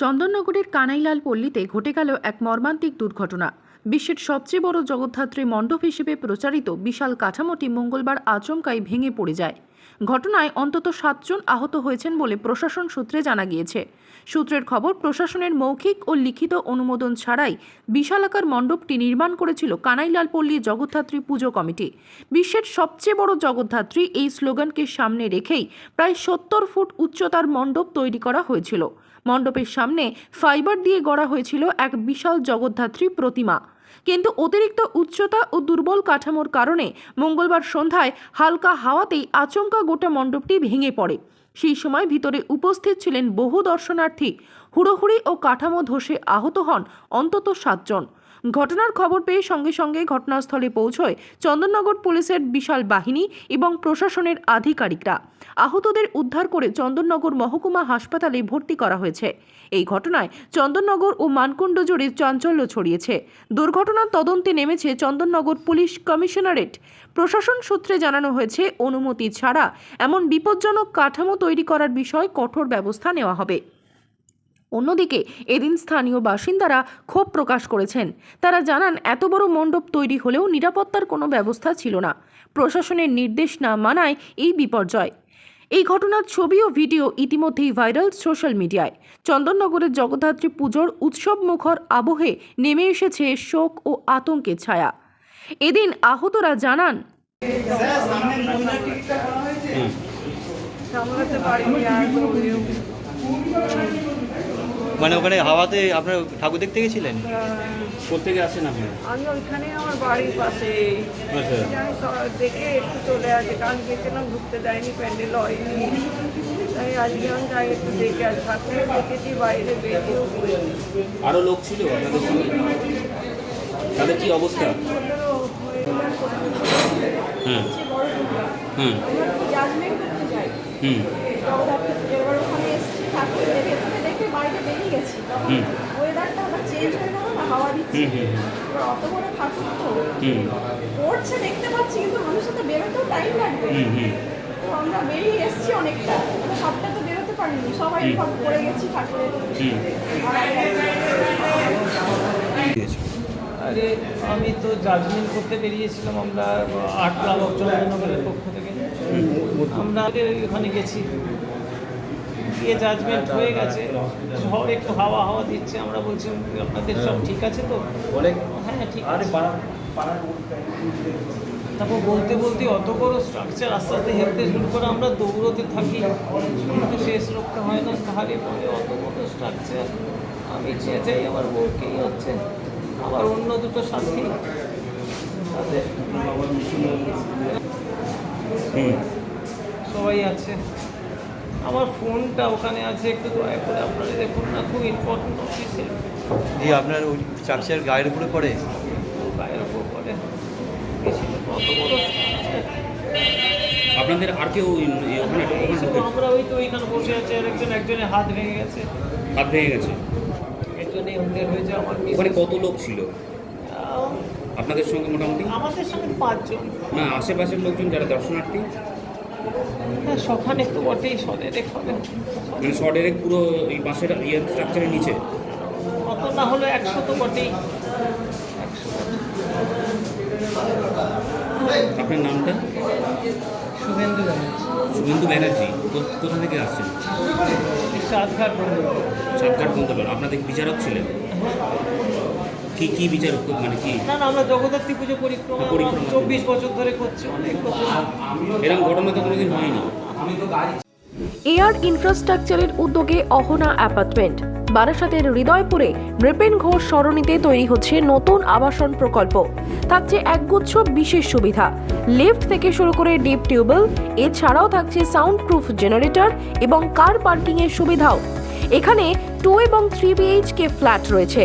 চন্দননগরের কানাইলাল পল্লীতে ঘটে গেল এক মর্মান্তিক দুর্ঘটনা। বিশ্বের সবচেয়ে বড় জগদ্ধাত্রী মণ্ডপ হিসেবে প্রচারিত বিশাল কাঠামোটি মঙ্গলবার আচমকাই ভেঙে পড়ে যায়। ঘটনায় অন্তত সাতজন আহত হয়েছেন বলে প্রশাসন সূত্রে জানা গিয়েছে। সূত্রের খবর, প্রশাসনের মৌখিক ও লিখিত অনুমোদন ছাড়াই বিশালাকার মণ্ডপটি নির্মাণ করেছিল কানাইলাল পল্লী জগদ্ধাত্রী পুজো কমিটি। বিশ্বের সবচেয়ে বড় জগদ্ধাত্রী এই স্লোগানকে সামনে রেখেই প্রায় সত্তর ফুট উচ্চতার মণ্ডপ তৈরি করা হয়েছিল। মণ্ডপের সামনে ফাইবার দিয়ে গড়া হয়েছিল এক বিশাল জগদ্ধাত্রী প্রতিমা। কিন্তু অতিরিক্ত উচ্চতা ও দুর্বল কাঠামোর কারণে মঙ্গলবার সন্ধ্যায় হালকা হাওয়াতেই আচমকা গোটা মণ্ডপটি ভেঙে পড়ে। সেই সময় ভিতরে উপস্থিত ছিলেন বহু দর্শনার্থী। হুড়োহুড়ি ও কাঠামো ধসে আহত হন অন্তত সাতজন। ঘটনার খবর পেয়ে সঙ্গে সঙ্গে ঘটনাস্থলে পৌঁছয় চন্দননগর পুলিশের বিশাল বাহিনী এবং প্রশাসনের আধিকারিকরা। আহতদের উদ্ধার করে চন্দননগর মহকুমা হাসপাতালে ভর্তি করা হয়েছে। এই ঘটনায় চন্দননগর ও মানকুণ্ড জুড়ে চাঞ্চল্য ছড়িয়েছে। দুর্ঘটনার তদন্তে নেমেছে চন্দননগর পুলিশ কমিশনারেট। প্রশাসন সূত্রে জানানো হয়েছে, অনুমতি ছাড়া এমন বিপজ্জনক কাঠামো তৈরি করার বিষয়ে কঠোর ব্যবস্থা নেওয়া হবে। অন্যদিকে, এদিন স্থানীয় বাসিন্দারা ক্ষোভ প্রকাশ করেছেন। তারা জানান, এত বড় মণ্ডপ তৈরি হলেও নিরাপত্তার কোনো ব্যবস্থা ছিল না। প্রশাসনের নির্দেশ না মানায় এই বিপর্যয়। এই ঘটনার ছবি ও ভিডিও ইতিমধ্যেই ভাইরাল সোশ্যাল মিডিয়ায়। চন্দননগরের জগদ্ধাত্রী পুজোর উৎসব মুখর আবহে নেমে এসেছে শোক ও আতঙ্কের ছায়া। এদিন আহতরা জানান। মানে ওখানে হাওয়াতে আপনার ঠাকুর দেখতে গেছিলেন? কোথেকে আসেন আপনি? আমি ওইখানে আমার বাড়ির পাশে। আচ্ছা। দেখে একটু চলে আসে কারণ গেছিলাম ঢুকতে দেয়নি প্যান্ডেল হয়নি। তাই আজকে আমি যাই একটু দেখে আসি ঠাকুর দেখেছি বাইরে বেরিয়েও পড়েছি। আরও লোক ছিল আপনাদের সঙ্গে? তাদের কি অবস্থা? হ্যাঁ। হুম। জাজমেন্ট করতে যাই? হুম জগদ্ধাত্রী এবার ওখানে এসেছি ঠাকুর দেখে দেখে দেখে বাইরে বেরিয়ে গেছি হুম ওয়েদারটা আবার চেঞ্জ হয়ে গেল না হাওয়া দিচ্ছে। হুম হুম এবার অত বড় ঠাকুর তো পড়ছে দেখতে পাচ্ছি কিন্তু মানুষের তো বেরোতেও টাইম লাগবে। হুম হুম। তো আমরা বেরিয়ে এসেছি অনেকটা। সবটা তো বেরোতে পারিনি সবাই সব পড়ে গেছি ঠাকুরের আরে আমি তো জাজমেন্ট করতে বেরিয়েছিলাম আমরা আট লাখ চন্দ্রনগরের পক্ষ থেকে। আমরা ওখানে গেছি। গিয়ে জাজমেন্ট হয়ে গেছে। ঝড় একটু হাওয়া হাওয়া দিচ্ছে আমরা বলছি আপনাদের সব ঠিক আছে তো? হ্যাঁ ঠিক আছে। তারপর বলতে বলতে অত বড় স্ট্রাকচার আস্তে আস্তে হেলতে শুরু করে আমরা দৌড়তে থাকি। কিন্তু শেষ রক্ষা হয় না তাহলে পরে অত বড় স্ট্রাকচার আমি চেয়ে যাই আমার বউকেই হচ্ছে আবার অন্য দুটো সাথী। সবাই আছে। আমার ফোনটা ওখানে আছে একটু দয়া করে আপনারা দেখুন না খুব ইম্পর্টেন্ট অফিসে যে আপনার ওই চার্চের গায়ের উপরে পড়ে? গায়ের করে গেছিল কত বড় আপনাদের আর কেউ ঢুকেছে? আমরা ওই তো ওইখানে বসে আছে আর একজন একজনের হাত ভেঙে গেছে। হাত ভেঙে গেছে? একজনে অন্যের হয়েছে আমার ওখানে কত লোক ছিল? আপনাদের সঙ্গে মোটামুটি? আমাদের সঙ্গে পাঁচজন। না আশেপাশের লোকজন যারা দর্শনার্থী? হ্যাঁ সখানে তো বটেই মানে পুরো এই ইয়ে স্ট্রাকচারের নিচে? অত না হলে একশো তো বটেই। আপনার নামটা? শুভেন্দু ব্যানার্জি। শুভেন্দু ব্যানার্জি। কো- কোথা থেকে আসছেন? সাতঘাট সাতঘাট আপনাদের বিচারক ছিলেন? কি কি বিচারক মানে কি? না না আমরা জগদ্ধাত্রী পুজো পরিক্রমা পরিক্রমা চব্বিশ বছর ধরে করছি অনেক এরকম ঘটনা তো কোনোদিন হয়নি। এয়ার ইনফ্রাস্ট্রাকচারের উদ্যোগে অহনা অ্যাপার্টমেন্ট বারাসাতের হৃদয়পুরে নৃপেন ঘোষ সরণিতে তৈরি হচ্ছে নতুন আবাসন প্রকল্প। থাকছে একগুচ্ছ বিশেষ সুবিধা। লিফট থেকে শুরু করে ডিপ টিউবওয়েল এছাড়াও থাকছে সাউন্ড প্রুফ জেনারেটর এবং কার পার্কিংয়ের সুবিধাও। এখানে টু এবং থ্রি বিএইচকে ফ্ল্যাট রয়েছে।